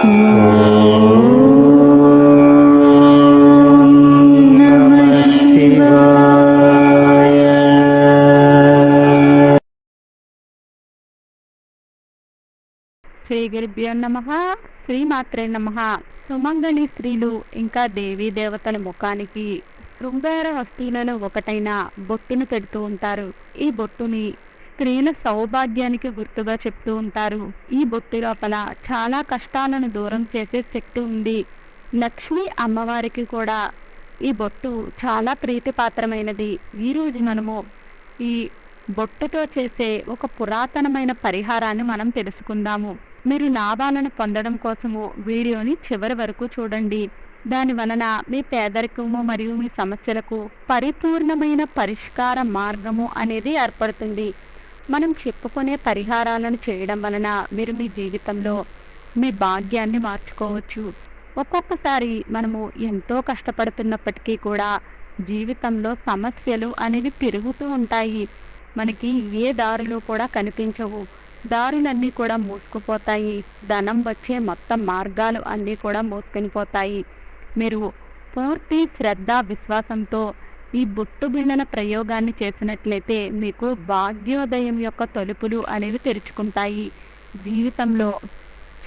శ్రీ గురుభ్యో నమ. శ్రీమాత్రే నమ. సుమంగళి స్త్రీలు ఇంకా దేవీ దేవతల ముఖానికి శృంగార వస్తువులను ఒకటైన బొట్టును పెడుతూ ఉంటారు. ఈ బొట్టుని స్త్రీల సౌభాగ్యానికి గుర్తుగా చెప్తూ ఉంటారు. ఈ బొట్టు లోపల చాలా కష్టాలను దూరం చేసే శక్తి ఉంది. లక్ష్మి అమ్మవారికి కూడా ఈ బొట్టు చాలా ప్రీతిపాత్రమైనది. ఈ రోజు మనము ఈ బొట్టుతో చేసే ఒక పురాతనమైన పరిహారాన్ని మనం తెలుసుకుందాము. మీరు లాభాలను పొందడం కోసము వీడియోని చివరి వరకు చూడండి. దాని వలన మీ పేదరికము మరియు మీ సమస్యలకు పరిపూర్ణమైన పరిష్కార మార్గము అనేది ఏర్పడుతుంది. మనం చెప్పుకునే పరిహారాలను చేయడం వలన మీరు మీ జీవితంలో మీ భాగ్యాన్ని మార్చుకోవచ్చు. ఒక్కొక్కసారి మనము ఎంతో కష్టపడుతున్నప్పటికీ కూడా జీవితంలో సమస్యలు అనేవి పెరుగుతూ ఉంటాయి. మనకి ఏ దారులు కూడా కనిపించవు. దారులన్నీ కూడా మూసుకుపోతాయి. ధనం వచ్చే మొత్తం మార్గాలు అన్నీ కూడా మూసుకొని పోతాయి. మీరు పూర్తి శ్రద్ధ విశ్వాసంతో ఈ బొట్టు బిళ్ళన ప్రయోగాన్ని చేసినట్లయితే మీకు భాగ్యోదయం యొక్క తలుపులు అనేవి తెరుచుకుంటాయి. జీవితంలో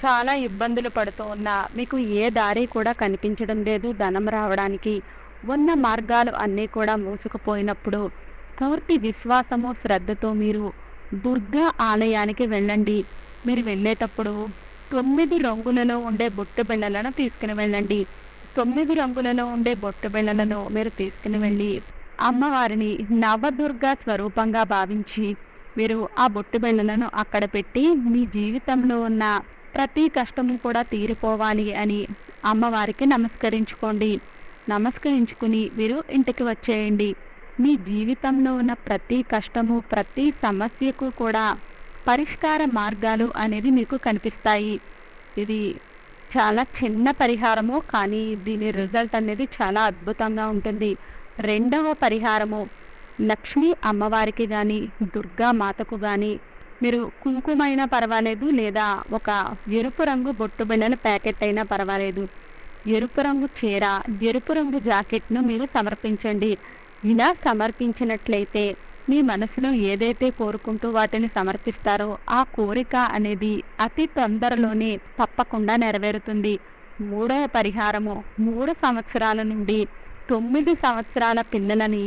చాలా ఇబ్బందులు పడుతూ ఉన్నా మీకు ఏ దారి కూడా కనిపించడం లేదు ధనం రావడానికి. ఉన్న మార్గాలు అన్నీ కూడా మూసుకుపోయినప్పుడు పూర్తి విశ్వాసము శ్రద్ధతో మీరు దుర్గా ఆలయానికి వెళ్ళండి. మీరు వెళ్ళేటప్పుడు తొమ్మిది రంగులలో ఉండే బొట్టు బిళ్ళలను తీసుకుని వెళ్ళండి. తొమ్మిది రంగులలో ఉండే బొట్టు బిళ్ళలను మీరు తీసుకుని వెళ్ళి అమ్మవారిని నవదుర్గా స్వరూపంగా భావించి మీరు ఆ బొట్టు బిళ్ళలను అక్కడ పెట్టి మీ జీవితంలో ఉన్న ప్రతి కష్టము కూడా తీరిపోవాలి అని అమ్మవారికి నమస్కరించుకోండి. నమస్కరించుకుని మీరు ఇంటికి వచ్చేయండి. మీ జీవితంలో ఉన్న ప్రతి కష్టము ప్రతి సమస్యకు కూడా పరిష్కార మార్గాలు అనేది మీకు కనిపిస్తాయి. ఇది చాలా చిన్న పరిహారము కానీ దీని రిజల్ట్ అనేది చాలా అద్భుతంగా ఉంటుంది. రెండవ పరిహారము లక్ష్మీ అమ్మవారికి కానీ దుర్గా మాతకు కానీ మీరు కుంకుమైనా పర్వాలేదు లేదా ఒక ఎరుపు రంగు బొట్టు బిళ్ళల ప్యాకెట్ అయినా పర్వాలేదు. ఎరుపు రంగు చీర ఎరుపు రంగు జాకెట్ను మీరు సమర్పించండి. ఇలా సమర్పించినట్లయితే మీ మనసులో ఏదైతే కోరుకుంటూ వాటిని సమర్పిస్తారో ఆ కోరిక అనేది అతి తొందరలోనే తప్పకుండా నెరవేరుతుంది. మూడవ పరిహారము మూడు సంవత్సరాల నుండి తొమ్మిది సంవత్సరాల పిల్లలని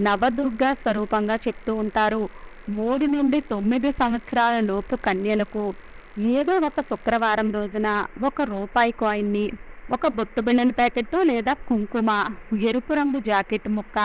నవదుర్గ స్వరూపంగా చెప్తూ ఉంటారు. మూడు నుండి తొమ్మిది సంవత్సరాల లోపు కన్యలకు ఏదో ఒక శుక్రవారం రోజున ఒక రూపాయి కాయిన్ని ఒక బొట్టు బిళ్ళని ప్యాకెట్ లేదా కుంకుమ ఎరుపు రంగు జాకెట్ ముక్క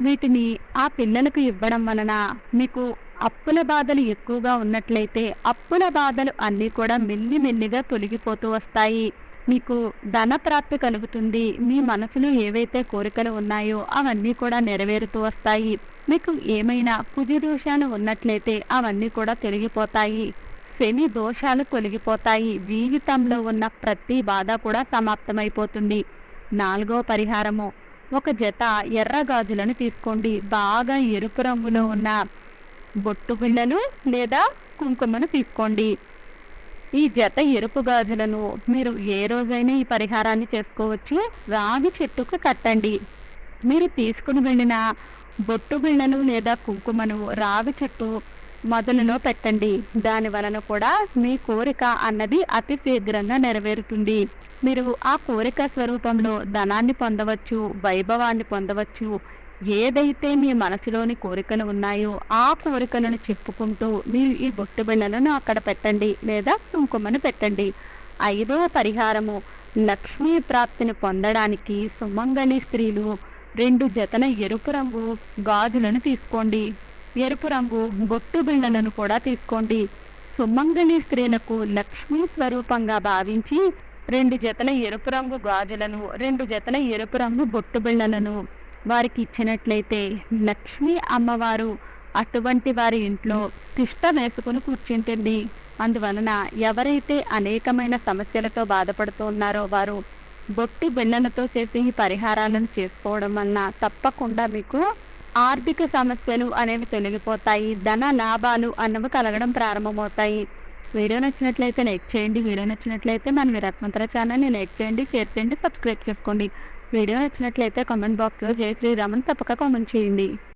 వీటిని ఆ పిల్లలకు ఇవ్వడం వలన మీకు అప్పుల బాధలు ఎక్కువగా ఉన్నట్లయితే అప్పుల బాధలు అన్నీ కూడా మెల్లి మెల్లిగా తొలగిపోతూ వస్తాయి. మీకు ధన ప్రాప్తి కలుగుతుంది. మీ మనసులో ఏవైతే కోరికలు ఉన్నాయో అవన్నీ కూడా నెరవేరుతూ వస్తాయి. మీకు ఏమైనా కుజి దోషాలు ఉన్నట్లయితే అవన్నీ కూడా తొలగిపోతాయి. శని దోషాలు తొలగిపోతాయి. జీవితంలో ఉన్న ప్రతి బాధ కూడా సమాప్తమైపోతుంది. నాలుగో పరిహారము. ఒక జత ఎర్ర గాజులను తీసుకోండి. బాగా ఎరుపు రంగులో ఉన్న బొట్టు బిళ్ళలు లేదా కుంకుమను తీసుకోండి. ఈ జత ఎరుపు గాజులను మీరు ఏ రోజైనా ఈ పరిహారాన్ని చేసుకోవచ్చు. రాగి చెట్టుకు కట్టండి. మీరు తీసుకుని వెళ్ళిన బొట్టు బిళ్ళను లేదా కుంకుమను రావి చెట్టు మొదలులో పెట్టండి. దాని వలన కూడా మీ కోరిక అన్నది అతి శీఘ్రంగా నెరవేరుతుంది. మీరు ఆ కోరిక స్వరూపంలో ధనాన్ని పొందవచ్చు వైభవాన్ని పొందవచ్చు. ఏదైతే మీ మనసులోని కోరికలు ఉన్నాయో ఆ కోరికలను చెప్పుకుంటూ మీరు ఈ బొట్టు బిళ్ళలను అక్కడ పెట్టండి లేదా కుంకుమను పెట్టండి. ఐదవ పరిహారము లక్ష్మీ ప్రాప్తిని పొందడానికి సుమంగళి స్త్రీలు రెండు జతన ఎరుపు రంగు గాజులను తీసుకోండి. ఎరుపు రంగు బొట్టు బిళ్ళలను కూడా తీసుకోండి. సుమంగళి స్త్రీలకు లక్ష్మీ స్వరూపంగా భావించి రెండు జతల ఎరుపు రంగు గాజులను రెండు జతల ఎరుపు రంగు బొట్టు బిళ్ళలను వారికి ఇచ్చినట్లయితే లక్ష్మీ అమ్మవారు అటువంటి వారి ఇంట్లో తిష్ట వేసుకుని కూర్చుంటుంది. అందువలన ఎవరైతే అనేకమైన సమస్యలతో బాధపడుతూ ఉన్నారో వారు బొట్టి బిళ్ళలతో చేసే ఈ పరిహారాలను చేసుకోవడం వలన తప్పకుండా మీకు ఆర్థిక సమస్యలు అనేవి తొలగిపోతాయి. ధన లాభాలు అన్నవి కలగడం ప్రారంభమవుతాయి. వీడియో నచ్చినట్లయితే లైక్ చేయండి. వీడియో నచ్చినట్లయితే మన విరాత్మంతర ఛానల్ని లైక్ చేయండి షేర్ చేయండి సబ్స్క్రైబ్ చేసుకోండి. వీడియో నచ్చినట్లయితే కామెంట్ బాక్స్లో జై శ్రీరామన్ తప్పక కామెంట్ చేయండి.